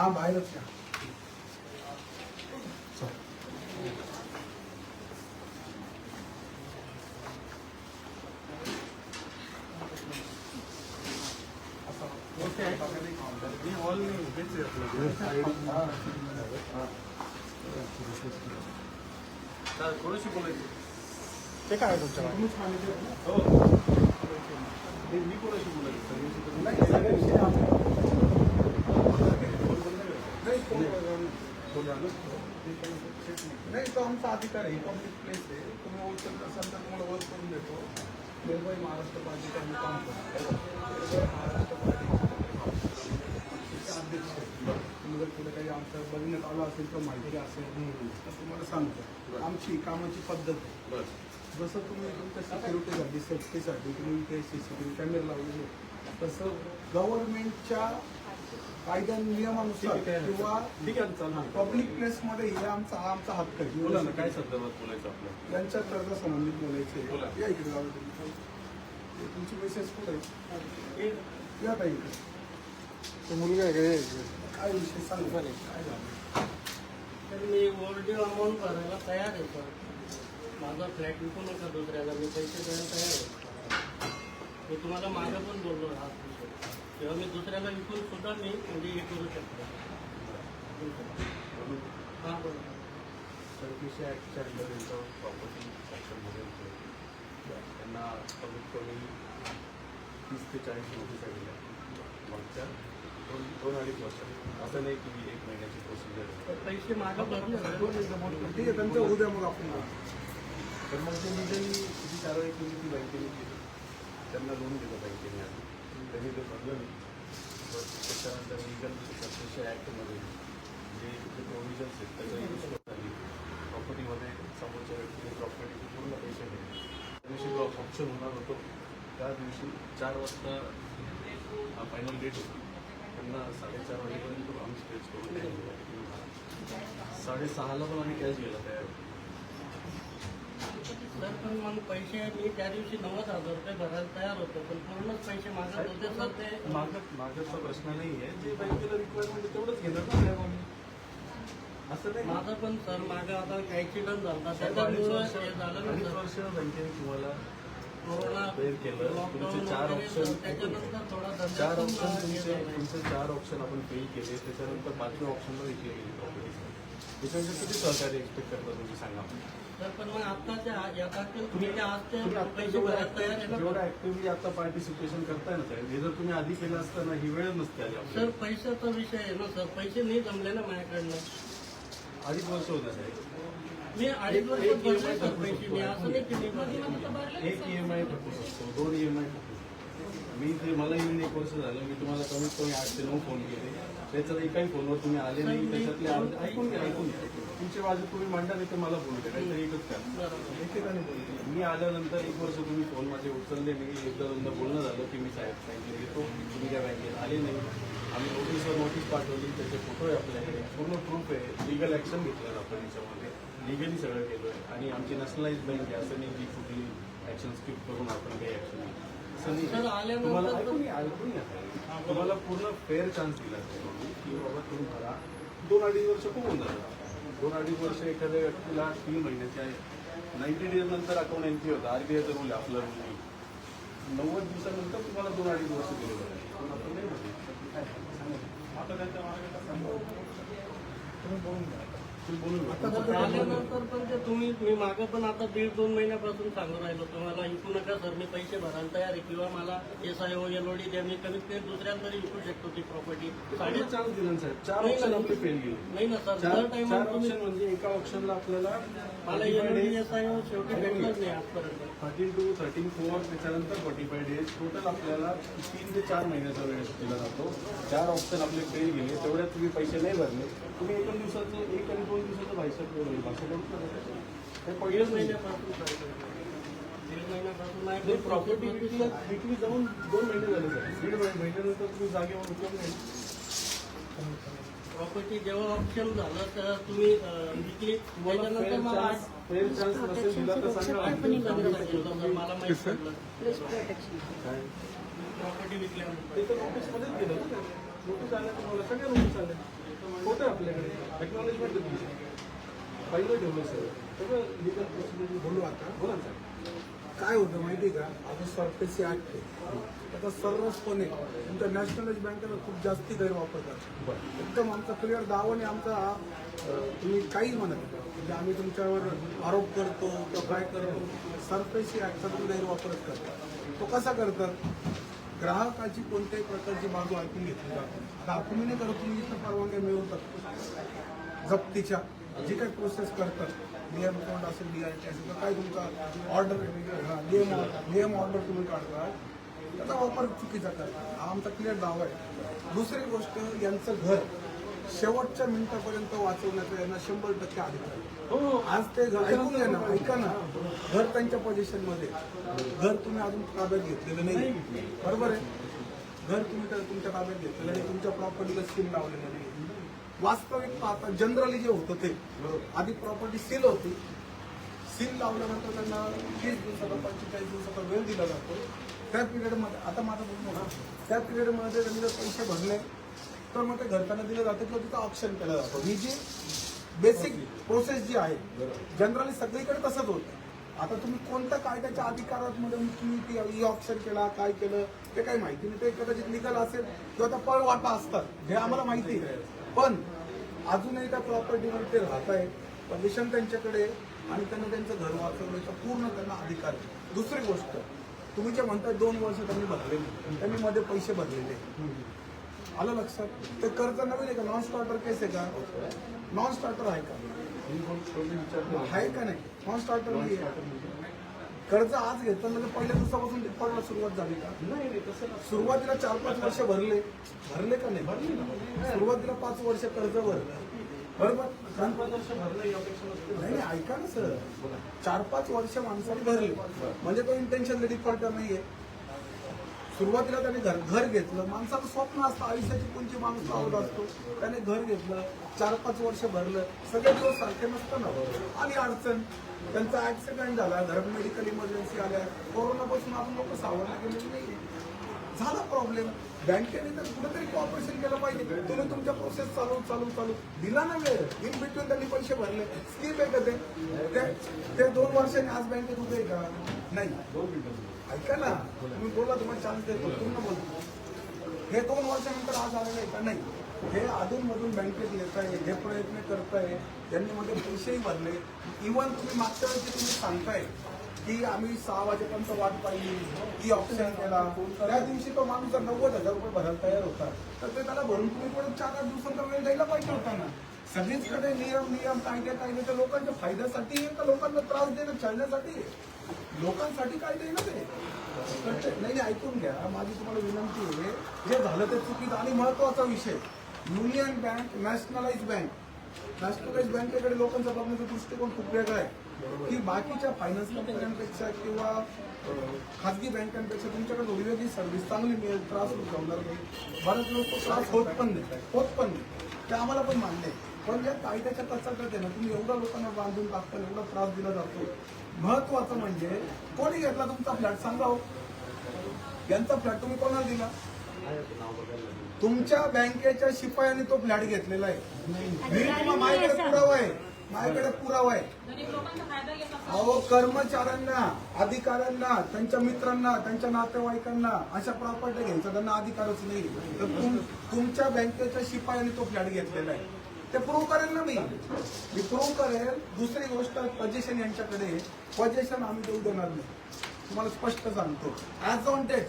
हा बाहेरच का थोडीशी बोलायची ते काय आहे तुमच्या तुम्हीच manager आहे ना? हो ते मी कोणाशी बोलायचं सर्व्हिस नाही सगळे विषय आपले. नाही, कोण- नाही तो आमचा अधिकार आहे. पब्लिक प्लेस आहे. तुम्ही ओळखत असाल तर तुम्हाला वर करून देतो. मुंबई महाराष्ट्र पालिका मी काम करतो महाराष्ट्र अध्यक्ष तुम्ही जर पुढे काही आमचं बघण्यात आलं असेल तर माहिती असेल तर तुम्हाला सांगतो. आमची कामाची पद्धत आहे. जसं तुम्ही तुमच्या सिक्युरिटीसाठी सेफ्टीसाठी तुम्ही इथे C C T V camera लावलेले तसं गव्हर्नमेंटच्या कायद्या नियमानुसार. किंवा पब्लिक प्लेसमध्ये हे आमचा हा आमचा हक्क आहे. बोला ना काय संदर्भात बोलायचं आपलं यांच्या कर्ज संबंधित बोलायचे बोला. या इकडे जाऊ तुम्ही. हे तुमची मेसेज कुठे आहे? या ताई इकडे. तो मुलगा आहे का? हे? काय विषय? सांगा. काय झालं? तर मी ओव्हरड्यू अमाऊंट भरायला तयार आहे सर माझा फ्लॅट विकू नका दुसऱ्याला. मी पैसे द्यायला तयार आहे. मी तुम्हाला मागं पण बोललो हा तेव्हा मी दुसऱ्याला विकून सुद्धा मी म्हणजे हे करू शकतो. हां बरोबर सर्व्हिस ॲक्टच्या अंडर त्यांचं प्रॉपर्टी त्यांना कमीत कमी तीस ते चाळीस नोटीस दिल्या मागच्या दोन दोन अडीच वर्ष असं नाही की एक महिन्याची प्रोसिजर पैसे मागं भरले. ठीक आहे त्यांचं उद्या मग आपण. तर मग ते लिगली जी कारवाई केली ती बँकेने केली. त्यांना लोन दिलं बँकेने आधी. त्यांनी ते भरलं नाही. त्याच्यानंतर लिगल सर्व्हिस ॲक्टमध्ये जे जे प्रोव्हिजन्स आहेत त्याचा यूज झाली प्रॉपर्टीमध्ये समोरच्या व्यक्तीने प्रॉपर्टीचे पूर्ण पैसे मिळेल त्या दिवशी जो ऑप्शन होणार होतो त्या दिवशी चार वाजता फायनल डेट होती. त्यांना साडेचार वाजेपर्यंत आम्ही स्टेज करून साडेसहाला पण आम्ही कॅश गेला तयार होतो. सर पण मग पैसे मी त्या दिवशी नव्वद हजार रुपये भरायला तयार होतो पण पूर्णच पैसे मागत होते सर ते मागत मागतचा प्रश्न नाही आहे जे बँकेला रिक्वायरमेंट आहे तेवढंच घेणार ना त्या कोणी. असं नाही माझं पण सर मागं आता ऍक्सिडेंट झाला. साहेब, त्याच्यामुळे हे झालं ना अडीच सर. वर्ष बँकेने तुम्हाला बेर केलं. तुमचे चार ऑप्शन चार ऑप्शन तुमचे. तुमचे चार ऑप्शन आपण पे केले. त्याच्यानंतर पाचव्या ऑप्शनला विकली गेली प्रॉपर्टी त्याच्यानंतर किती सहकार्य एक्सपेक्ट करता तुम्ही? सांगा जेवढं ऍक्टिव्हली आता पार्टिसिपेशन करताय ना साहेब हे जर तुम्ही आधी केलं असतं ना ही वेळ नसते आली सर. पैशाचा विषय आहे ना सर. पैसे नाही जमले ना माझ्याकडनं. अडीच वर्ष होते साहेब मी अडीच वर्ष एक भरले EMI सर पैसे मी असं नाही की मी भरले. एक ई एम आय थकू शकतो दोन ई एम आय थकू शकतो मी ते मला येऊन एक वर्ष झालं मी तुम्हाला कमीत कमी आठ ते नऊ फोन केले. त्याच्यात एकाही फोनवर तुम्ही आले नाही त्याच्यातले आठ- ऐकून घ्या ऐकून घ्या. तुमची बाजू तुम्ही मांडा नाही तर मला बोलू द्या काहीतरी एकच करा. बरोबर. एकेकाने मी आल्यानंतर एक वर्ष तुम्ही फोन माझे उचलले नाही एकदा दोनदा बोलणं झालं की मी साहेब बँकेत येतो तुम्ही त्या बँकेत आले नाही. आम्ही नोटीसवर नोटीस पाठवली त्याचे फोटो आहे आपल्याकडे. पूर्ण प्रूफ आहे. लिगल ॲक्शन घेतलं आपण याच्यामध्ये. लिगली सगळं केलं आहे आणि आमची नॅशनलाइज बँक आहे असं नाही की कुठली ॲक्शन स्किप करून आपण काही ॲक्शन असं तुम्हाला ऐकून ऐकून. तुम्हाला पूर्ण फेअर चान्स दिला की बाबा तुम्ही भरा दोन अडीच वर्ष खूप होऊन जातात दोन अडीच वर्ष एखाद्या व्यक्तीला तीन महिन्याचे आहे नाईन्टी डेज नंतर अकाउंट एंट्री होतं. आरबीआयचा रूल आपला रूल नाही नव्वद दिवसानंतर तुम्हाला दोन अडीच वर्ष दिले सांगा. आता त्यांच्या मार्गात सांगा. तुम्ही बोलून घ्या. तुम्ही बोलून घ्या. सर, आल्यानंतर पण ते तुम्ही मी मागं पण आता दीड दोन महिन्यापासून सांगून राहिलो. तुम्हाला विकू नका सर मी पैसे भरायला तयार आहे. किंवा मला S I O L O D द्या मी कमीत कमी दुसऱ्याला तरी विकू शकतो ती प्रॉपर्टी साडे चान्स दिला साहेब. चार ऑप्शन. आपले फेल गेले. नाही ना सर चार दर टाइम चार तुम्ही ऑप्शन म्हणजे एका ऑप्शनला आपल्याला मला L D S I O शेवटी भेटलंच नाही आजपर्यंत. थर्टीन टू थर्टीन फोर त्याच्यानंतर फोर्टी फाय डेज टोटल आपल्याला तीन ते चार महिन्याचा वेळ दिला जातो. चार ऑप्शन आपले फेल गेले. तेवढ्यात तुम्ही पैसे नाही भरले. तुम्ही एका दिवसाचं एक आणि दोन दिवसाचं. हे पहिलेच महिन्यापासून प्रॉपर्टी विकली विकली जाऊन दोन महिने झाले सर. दीड महिने महिन्यानंतर तुम्ही जागेवर उपयोग नाही. प्रॉपर्टी जेव्हा ऑप्शन झालं तर तुम्ही विकली त्याच्यानंतर मला चान्स फेअर चान्स नसेल दिला तर सांगा. आठ दिवसांनी सांगितलं सर मला माहीत पडलं. काय प्रॉपर्टी विकल्यानंतर. ऑफिसमध्येच गेलं नोटीस आल्या तुम्हाला सगळ्या नोटीस आल्या होतं आपल्याकडे. एक्नॉलेजमेंट पहिलं ठेवलं सर. सगळं लिगल प्रोसिजर बोलू आता. बोला सर. काय होतं माहिती आहे का? आता सरफेसी ऍक्ट आहे. आता सर्वचपणे तुमच्या नॅशनलाइज बँकेला खूप जास्ती गैरवापर करतात एकदम आमचा क्लिअर दावा आणि आमचा तुम्ही काही म्हणत म्हणजे आम्ही तुमच्यावर आरोप करतो किंवा काय करतो. सरफेसी ऍक्टचा तुम्ही गैरवापरच करता तो कसा करतात? ग्राहकाची कोणत्याही प्रकारची बाजू ऐकून घेतली जाते आता आपण करत तुम्ही तर परवानग्या मिळवतात जप्तीच्या जी काही प्रोसेस करतात नियम कोड असेल डीआयटी असेल तर काय तुमचा ऑर्डर नियम नियम ऑर्डर तुम्ही काढता. त्याचा वापर चुकीचा करता हा आमचा क्लिअर दावा आहे. दुसरी गोष्ट यांचं घर. शेवटच्या मिनिटापर्यंत वाचवण्याचा यांना शंभर टक्के अधिकार. हो. आज ते घर ऐकून घ्या ना ऐका ना. घर त्यांच्या पोझिशनमध्ये घर तुम्ही अजून ताब्यात घेतलेलं नाही बरोबर आहे? घर तुम्ही तुमच्या ताब्यात घेतलेलं नाही. तुमच्या प्रॉपर्टीला सील लावलेलं नाही वास्तविक पाहता जनरली जे होतं ते. आधी प्रॉपर्टी सील होती. सील लावल्यानंतर त्यांना तीस दिवसाचा पंचेचाळीस दिवसाचा वेळ दिला जातो. त्या पिरियडमध्ये आता माझं बोलणं ना त्या पिरियडमध्ये त्यांनी जर पैसे भरले तर मग ते घरच्यांना दिलं जातं किंवा तिथं ऑप्शन केलं जातं. ही जी बेसिक प्रोसेस जी आहे जनरली सगळीकडे तसंच होतं. आता तुम्ही कोणत्या कायद्याच्या अधिकारात म्हणून तुम्ही ती ई ऑप्शन केला काय केलं ते काही माहिती नाही. ते कदाचित लिगल असेल किंवा त्या पळवाटा असतात. हे आम्हाला माहिती आहे. पण अजूनही त्या प्रॉपर्टीवर ते राहत आहे परमिशन त्यांच्याकडे आणि त्यांना त्यांचं घर वाचवण्याचा पूर्ण त्यांना अधिकार आहे. दुसरी गोष्ट तुम्ही जे म्हणताय दोन वर्ष त्यांनी भरलेली त्यांनी मध्ये पैसे भरलेले. आलं लक्षात? ते कर्ज नवीन आहे का? नॉन स्टार्टर केस आहे का? नॉन स्टार्टर आहे का? आहे का नाही? नॉन स्टार्टर नाही. कर्ज आज घेतलं म्हणजे पहिल्या दिवसापासून डिफॉल्टला सुरुवात झाली का? नाही. सुरुवातीला चार पाच वर्ष भरले. भरले का नाही? भरले ना सुरुवातीला पाच वर्ष कर्ज भरलं बरोबर नाही, ऐका ना सर. चार पाच वर्ष माणसाने भरले. म्हणजे तो इंटेन्शन डिफॉल्टर नाहीये. सुरुवातीला त्याने घर घर घेतलं. माणसाचं स्वप्न असतं आयुष्याची कोणची माणूस आवड असतो त्याने घर घेतलं चार पाच वर्ष भरलं सगळे दिवस सारखे नसतं ना. आणि अडचण त्यांचा ऍक्सिडेंट झाला घर मेडिकल इमर्जन्सी आल्या कोरोनापासून आपण लोक सावरले गेलेली नाही झाला प्रॉब्लेम बँकेने तर कुठेतरी कॉपरेशन केलं पाहिजे. तुम्ही तुमच्या प्रोसेस चालू चालू चालू. दिला ना वेळ. इन बिटवीन त्यांनी पैसे भरले. स्कीम आहे का ते ते- दोन वर्षांनी आज बँकेत होते का? नाही. ऐका ना तुम्ही बोला तुम्हाला चान्स देतो पूर्ण बोलतो हे दोन वर्षानंतर आज आलेलं आहे का नाही? हे अधूनमधून बँकेत येत आहे हे प्रयत्न करत आहे त्यांनी मध्ये पैसेही भरले. इव्हन तुम्ही मागच्या वेळेस तुम्ही सांगताय की आम्ही सहा वाजेपर्यंत वाट पाहिली की ऑप्शन केला. त्या दिवशी तो माणूस जर नव्वद हजार रुपये भरायला तयार होता तर ते त्याला भरून तुम्ही परत चार आठ दिवसांचा वेळ द्यायला पाहिजे होता ना. सगळीचकडे नियम नियम कायदे कायदे. तर लोकांच्या फायद्यासाठी आहे का लोकांना त्रास देणं चालण्यासाठी आहे? लोकांसाठी कायदे ना ते? नाही नाही, ऐकून घ्या. माझी तुम्हाला विनंती आहे जे झालं ते चुकीचं आणि महत्त्वाचा विषय. Union bank nationalise bank. Nationalise बँकेकडे लोकांचा बघण्याचा दृष्टिकोन खूप वेगळा आहे. की बाकीच्या फायनान्स कंपन्यांपेक्षा किंवा खाजगी बँकांपेक्षा तुमच्याकडे वेगळी सर्व्हिस चांगली मिळेल त्रास होत होणार नाही बरेच लोक त्रास होत पण नाही. होत पण नाही. ते आम्हाला पण मान्य आहे. पण या कायद्याच्या आहे ना तुम्ही एवढा लोकांना बांधून टाकता एवढा त्रास दिला जातो महत्वाचं म्हणजे कोणी घेतला तुमचा फ्लॅट सांगा हो. यांचा फ्लॅट तुम्ही कोणाला दिला? तुमच्या बँकेच्या शिपायाने तो फ्लॅट घेतलेला आहे. माझ्याकडे पुरावा आहे. माझ्याकडे पुरावा आहे. अहो कर्मचाऱ्यांना अधिकाऱ्यांना त्यांच्या मित्रांना त्यांच्या नातेवाईकांना अशा प्रॉपर्टी घ्यायचा. त्यांना अधिकारच नाही. तर तुम- तुमच्या बँकेच्या शिपायाने तो फ्लॅट घेतलेला आहे. ते प्रूव्ह करेल ना मी. मी प्रूव्ह करेल. दुसरी गोष्ट पजेशन यांच्याकडे. पजेशन आम्ही देऊ देणार नाही. तुम्हाला स्पष्ट सांगतो. ॲज ऑन डेट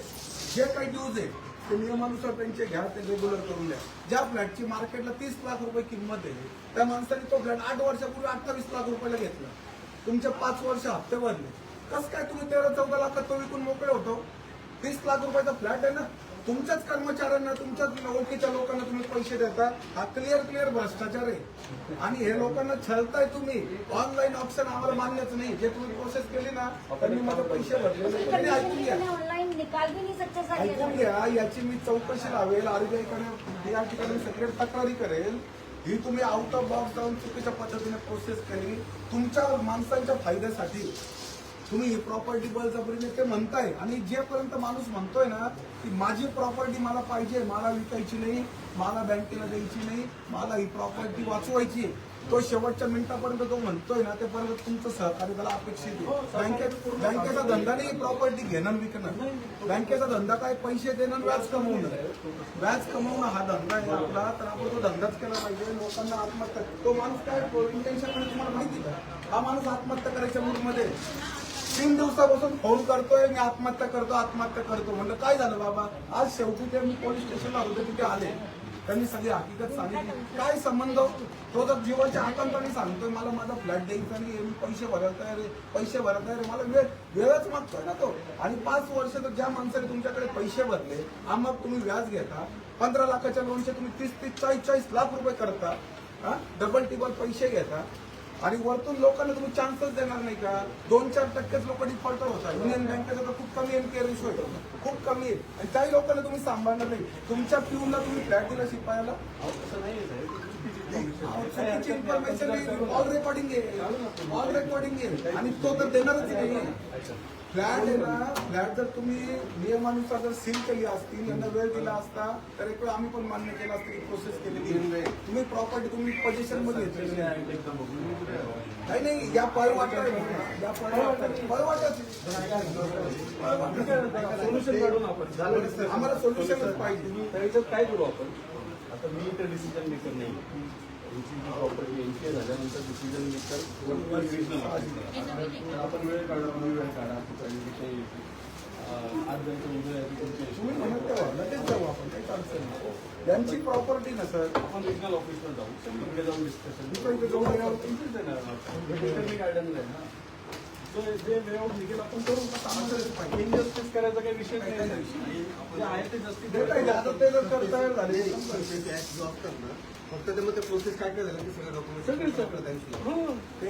जे काही ड्यूज आहे ते नियमानुसार त्यांचे घ्या ते रेग्युलर करून द्या. ज्या फ्लॅटची मार्केटला तीस लाख रुपये किंमत आहे त्या माणसाने तो फ्लॅट आठ वर्षापूर्वी अठ्ठावीस लाख रुपयाला घेतला. तुमचे पाच वर्ष हप्ते भरले. कसं काय तुम्ही तेरा चौदा लाखात तो विकून मोकळे होतो? तीस लाख रुपयाचा फ्लॅट आहे ना? तुमच्याच कर्मचाऱ्यांना तुमच्याच ओळखीच्या लोकांना तुम्ही पैसे देता. हा क्लिअर क्लिअर भ्रष्टाचार आहे. आणि हे लोकांना छळताय तुम्ही. ऑनलाईन ऑप्शन आम्हाला मान्यच नाही. जे तुम्ही प्रोसेस केली ना त्यांनी माझे पैसे भरले ऐकून घ्या. ऐकून घ्या. याची मी चौकशी लावेल आरबीआयकडे या ठिकाणी सेक्रेट तक्रारी करेल. ही तुम्ही आउट ऑफ बॉक्स जाऊन चुकीच्या पद्धतीने प्रोसेस केली. तुमच्या माणसांच्या फायद्यासाठी. तुम्ही ही प्रॉपर्टी बळजबरीने ते म्हणताय. आणि जेपर्यंत माणूस म्हणतोय ना की माझी प्रॉपर्टी मला पाहिजे मला विकायची नाही मला बँकेला द्यायची नाही मला ही प्रॉपर्टी वाचवायची तो शेवटच्या मिनिटापर्यंत तो म्हणतोय ना तेपर्यंत तुमचं सहकार्य त्याला अपेक्षित आहे. बँकेत बँकेचा धंदा नाही प्रॉपर्टी घेणं विकणं. बँकेचा धंदा काय? पैसे देणं व्याज कमवणं. व्याज कमवणं हा धंदा आहे आपला तर आपण तो धंदाच केला पाहिजे. लोकांना आत्महत्या तो माणूस काय? इंटेन्शन तुम्हाला माहिती का? हा माणूस आत्महत्या करायच्या मूडमध्ये तीन दिवसापासून फोन करतोय मी आत्महत्या करतो आत्महत्या करतो. म्हणलं काय झालं बाबा? आज शेवटी ते मी पोलीस स्टेशनला होते तिथे आले. त्यांनी सगळी हकीकत सांगितली. काय संबंध? तो जर जीवाच्या आकांताने सांगतोय मला माझा फ्लॅट द्यायचा नाही मी पैसे भरायला रे पैसे भरायला रे मला वेळ वेळच मागतोय ना तो. आणि पाच वर्ष तर ज्या माणसाने तुमच्याकडे पैसे भरले हा मग तुम्ही व्याज घेता. पंधरा लाखाच्या लोनचे तुम्ही तीस तीस चाळीस चाळीस लाख रुपये करता. हा? डबल टिबल पैसे घेता. आणि वरतून लोकांना तुम्ही चान्सच देणार नाही का? दोन चार टक्केच लोक डिफॉल्टर होतात. युनियन बँकेचा तर खूप कमी एनपीआर इश्यू आहे. खूप कमी आहे. आणि त्याही लोकांना तुम्ही सांभाळणार नाही. तुमच्या पिऊनला तुम्ही फ्लॅट दिला शिपायाला. असं नाही चुकीची इन्फॉर्मेशन ऑल रेकॉर्डिंग आहे. ऑल रेकॉर्डिंग आहे. आणि तो तर देणारच नाही फ्लॅट आहे ना. फ्लॅट जर तुम्ही नियमानुसार जर सील केली असती यांना वेळ दिला असता तर एक वेळ आम्ही पण मान्य केला असतं की प्रोसेस केलेली. तुम्ही प्रॉपर्टी तुम्ही पोझिशनमध्ये? नाही नाही या पळवाटा या पळवाटा सोल्युशन काढून आपण. झालं. आम्हाला सोल्युशनच पाहिजे. तर काय करू आपण? आता मी इथे डिसिजन मेकर नाही. यांची जी प्रॉपर्टी यांची झाल्यानंतर डिसिजन मेकर आपण वेळ काढा मी वेळ काढा आणि विषय अं, आज तुम्ही लगेच जाऊ आपण अडचण नाही. यांची प्रॉपर्टी ना सर? आपण रिजनल ऑफिसला जाऊ. तिकडे जाऊन डिस्कशन जाऊन. तुमचीच देणार गार्डन आहे ना? जो निघेल आपण करू. करायचा काही विषय नाही. जे आहे ते जस्टिस आता ते जर झाले फक्त ते मग ते प्रोसेस काय काय झालं की सगळे डॉक्युमेंट सगळे सगळे. त्यांची ते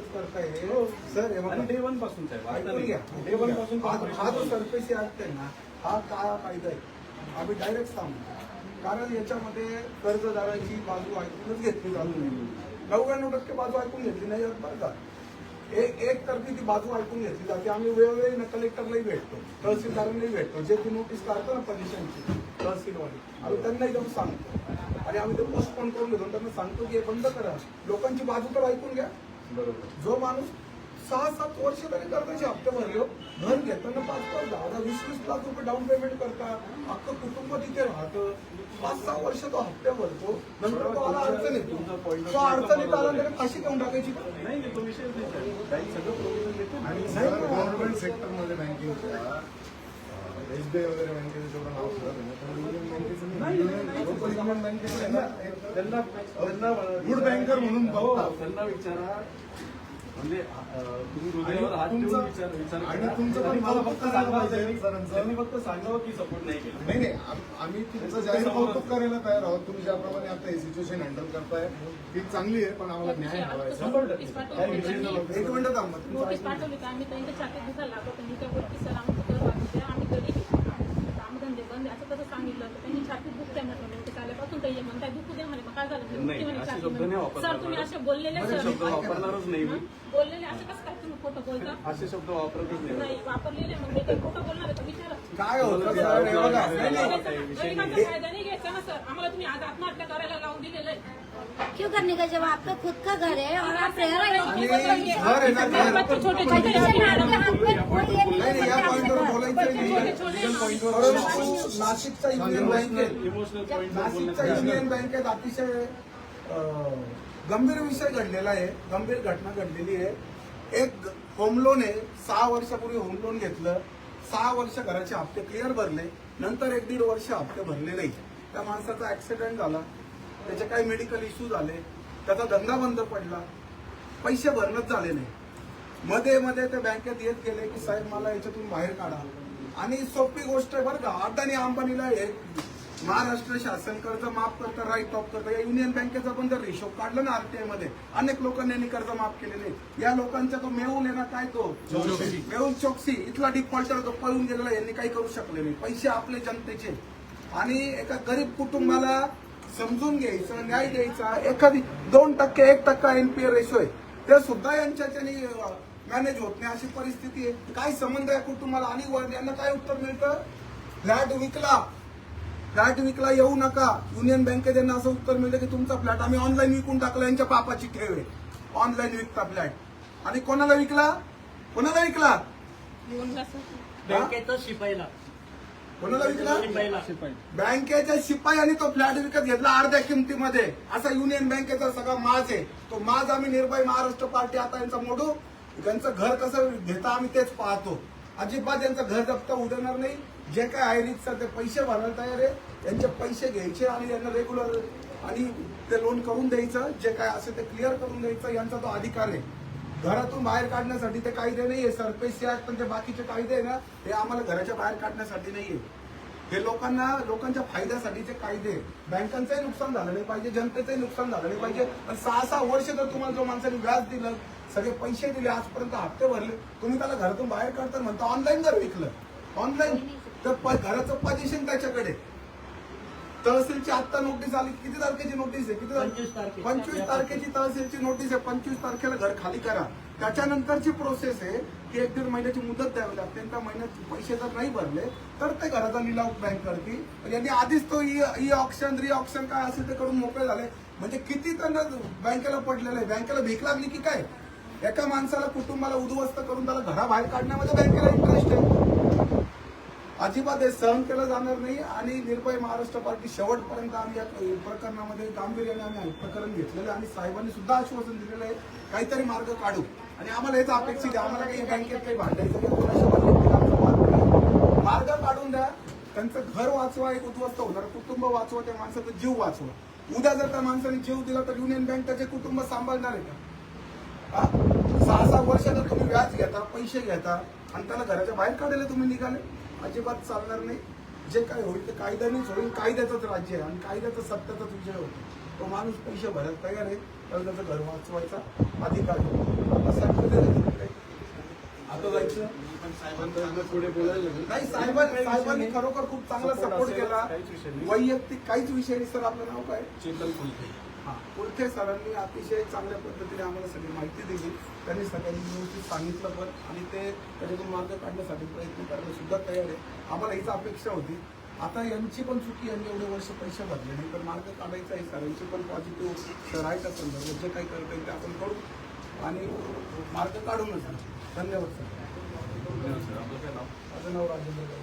करताय हो. सर. डे वनपासून साहेब. डे वनपासून हा जो cooperation सरफेसी ऍक्ट आहे ना हा काळा कायदा आहे? आम्ही डायरेक्ट सांगतो कारण याच्यामध्ये कर्जदाराची बाजू ऐकूनच घेतली जात नाही. नव्याण्णव टक्के बाजू ऐकून घेतली नाही जात बरं का. एक एक तर्फी ती बाजू ऐकून घेतली जाते. आम्ही वेळोवेळी ना कलेक्टरलाही भेटतो तहसीलदारांनाही भेटतो. जे ती नोटीस काढतो ना पोझिशनची तहसीलवाली आम्ही त्यांनाही जाऊन सांगतो. आणि आम्ही ते पोस्टपोन करून घेतो. त्यांना सांगतो की हे बंद करा. लोकांची बाजू तर ऐकून घ्या. बरोबर. जो माणूस सहा सात वर्ष तरी कर्जाचे हप्ते भरले हो. घर घेताना पाच पाच दहा दहा वीस वीस लाख रुपये डाऊन पेमेंट करता. अख्खं कुटुंब तिथे राहतं. पाच सहा वर्ष तो हप्ते भरतो. नंतर तो आला अडचणीत तो अडचणीत आला तरी फाशी घेऊन टाकायची. गव्हर्नमेंट सेक्टरमध्ये बँकिंगच्या एसबीआय वगैरे बँकेचं जेवढं नाव युनियन बँकेचं गुड बँकर म्हणून हो. त्यांना विचारा. म्हणजे तुम्ही हृदयावर हात आणि ठेवून तुमचं- विचार विचार आणि करा. तुमचं पण त्यांनी मला कौतुक फक्त करायला सांगावं पाहिजे त्यांनी- सरांचं. त्यांनी फक्त सांगावं की सपोर्ट नाही केला नाही नाही आम- आम्ही तुमचं जाहीर कौतुक करायला तयार आहोत तुम्ही ज्याप्रमाणे आता ही सिच्युएशन हँडल करताय ती चांगली आहे पण आम्हाला न्याय हवा आहे शंभर टक्के. काही विषय नाही. एक मिनिट थांबा तुमचं नोटीस ऐकून घ्या. पाठवली का आम्ही त्यांच्या छातीत दुखायला लागलो त्यांनी त्या गोष्टी सर आम्ही घर वाचू द्या आम्ही घरी घेतो कामधंदे बंद आहे, असं कसं सांगितलं तर त्यांनी छातीत दुखत्या म्हटलं नोटीस आल्यापासून तर हे म्हणताय दुखू द्या म्हणे मग काय झालं? नाही, दुखते म्हणे असे छाती शब्द नाही म्हणे. वापरणार. सर तुम्ही असे बोललेले असे सर. शब्द वापरणारच नाही मी. बोललेले असं कसं काय तुम्ही खोटं बोलता? असे शब्द वापरतच नाही. नाही वापरलेले मग मी काही खोटं बोलणार आहे का? विचारा. काय होतं? सर हे बघा नाही, नाही. गरिबांचा फायदा नाही घ्यायचा ना सर. आम्हाला तुम्ही आज आत्महत्या करायला लावून दिलेलं आहे. क्यों करने का? जब आपका खुद का घर है और आप रह रहे हो। बँकेत बँकेत अतिशय गंभीर विषय घडलेला आहे गंभीर घटना घडलेली आहे. एक होम लोन आहे सहा वर्षापूर्वी होम लोन घेतलं. सहा वर्ष घराचे हप्ते क्लिअर भरले. नंतर एक दीड वर्ष हप्ते भरले नाही. त्या माणसाचा ऍक्सिडेंट झाला. त्याचे काही मेडिकल इश्यू झाले. त्याचा धंदा बंद पडला. पैसे भरणंच झाले नाही. मध्ये मध्ये ते बँकेत येत गेले की साहेब मला याच्यातून बाहेर काढा. आणि सोपी गोष्ट आहे बरं का अदानी अंबानीला हे महाराष्ट्र शासन कर्ज माफ करतं राईट ऑफ करतं. या युनियन बँकेचा पण जर हिशोब काढला ना आरटीआयमध्ये अनेक लोकांनी यांनी कर्ज माफ केलेले. या लोकांचा तो मेहूल आहे ना काय तो? मेहूल चोक्सी. इथला डिफॉल्टर तो पळून गेलेला यांनी काही करू शकले नाही. पैसे आपले जनतेचे. आणि एका गरीब कुटुंबाला समजून घ्यायचं न्याय द्यायचा. एखादी दोन टक्के एक टक्का एनपीए रेशो आहे. ते सुद्धा यांच्याच्याने मॅनेज होत नाही. अशी परिस्थिती आहे. काय संबंध आहे कुटुंबाला आणि वर- यांना काय उत्तर मिळतं? फ्लॅट विकला. फ्लॅट विकला येऊ नका. युनियन बँकेत यांना असं उत्तर मिळतं की तुमचा फ्लॅट आम्ही ऑनलाईन विकून टाकला. यांच्या पापाची ठेव आहे. ऑनलाईन विकता फ्लॅट. आणि कोणाला विकला? कोणाला विकला? बँकेचा शिपाईला कोणाला विकला? बँकेच्या शिपायाने तो फ्लॅट विकत घेतला अर्ध्या किमतीमध्ये. असा युनियन बँकेचा सगळा माज आहे. तो माज आम्ही निर्भय महाराष्ट्र पार्टी आता यांचा मोडू. त्यांचं घर कसं घेता आम्ही तेच पाहतो. अजिबात यांचं घर जप्त देणार नाही. जे काय आहे रिक्षा ते पैसे भरायला तयार आहे. यांचे पैसे घ्यायचे आणि यांना रेग्युलर आणि ते लोन करून द्यायचं. जे काय असेल ते क्लिअर करून द्यायचं. यांचा तो अधिकार आहे. घरातून बाहेर काढण्यासाठी ते कायदे नाहीये सरपेसी आहेत पण ते बाकीचे कायदे आहे ना हे आम्हाला घराच्या बाहेर काढण्यासाठी नाहीये. हे लोकांना लोकांच्या फायद्यासाठीचे कायदे बँकांचंही नुकसान झालं नाही पाहिजे जनतेचंही नुकसान झालं नाही पाहिजे. सहा सहा वर्ष जर तुम्हाला जो माणसाने व्याज दिलं सगळे पैसे दिले आजपर्यंत हप्ते भरले तुम्ही त्याला घरातून बाहेर काढता म्हणता ऑनलाईन जर विकलं ऑनलाईन तर प- घराचं पजेशन त्याच्याकडे तहसीलची आत्ता नोटीस आली. किती तारखेची नोटीस आहे? किती पंचवीस तारखेची. पंचवीस तारखेची तहसीलची नोटीस आहे. पंचवीस तारखेला घर खाली करा. त्याच्यानंतरची प्रोसेस आहे की एक दीड महिन्याची मुदत द्यावी लागते. त्या महिन्यात पैसे जर नाही भरले तर ते घराचा लिलाव बँक करतील. यांनी आधीच तो ई ऑप्शन री ऑप्शन काय असेल ते करून मोकळे झाले. म्हणजे किती त्यांना बँकेला पडलेलं आहे. बँकेला भीक लागली की काय? एका माणसाला कुटुंबाला उद्ध्वस्त करून त्याला घराबाहेर काढण्यामध्ये बँकेला इंटरेस्ट आहे. अजिबात हे सहन केलं जाणार नाही आणि निर्भय महाराष्ट्र पार्टी शेवटपर्यंत आम्ही या प्रकरणामध्ये गांभीर्याने आम्ही प्रकरण घेतलेलं आहे आणि साहेबांनी सुद्धा आश्वासन दिलेलं आहे काहीतरी मार्ग काढू. आणि आम्हाला हेच अपेक्षित आहे आम्हाला काही बँकेत काही भांडायचं मार्ग काढून द्या. त्यांचं घर वाचवा एक उद्ध्वस्त होणार. कुटुंब वाचवा त्या माणसाचा जीव वाचवा. उद्या जर त्या माणसाने जीव दिला तर युनियन बँक त्याचे कुटुंब सांभाळणार आहे का? सहा सहा वर्ष जर तुम्ही व्याज घेता पैसे घेता आणि त्याला घराच्या बाहेर काढायला तुम्ही निघाले अजिबात चालणार नाही. जे काय होईल ते कायद्यानेच होईल. कायद्याचंच राज्य आहे आणि कायद्याचा सत्याचाच विजय होतो. तो माणूस पैसे भरायला तयार आहे. तर त्याचं घर वाचवायचा अधिकार आहे. आता आता जायचं. नाही साहेबांनी साहेबांनी खरोखर खूप चांगला सपोर्ट केला. वैयक्तिक काहीच विषय नाही. सर आपलं नाव काय? चेतन कुलकर्णी हा. कुलथे सरांनी अतिशय चांगल्या पद्धतीने आम्हाला सगळी माहिती दिली. त्यांनी सगळ्यांनी व्यवस्थित सांगितलं पण आणि ते त्याच्यातून मार्ग काढण्यासाठी प्रयत्न करायला सुद्धा तयार आहे. आम्हाला हीच अपेक्षा होती. आता यांची पण चुकी यांनी एवढे वर्ष पैसे भरले नाही तर मार्ग काढायचा आहे. सरांची पण पॉझिटिव्ह सर आहे त्या संदर्भात. जे काही करता येईल ते आपण करू. आणि मार्ग काढूनच. धन्यवाद सर. धन्यवाद सर. आपलं काय नाव? माझं नाव राजेंद्र.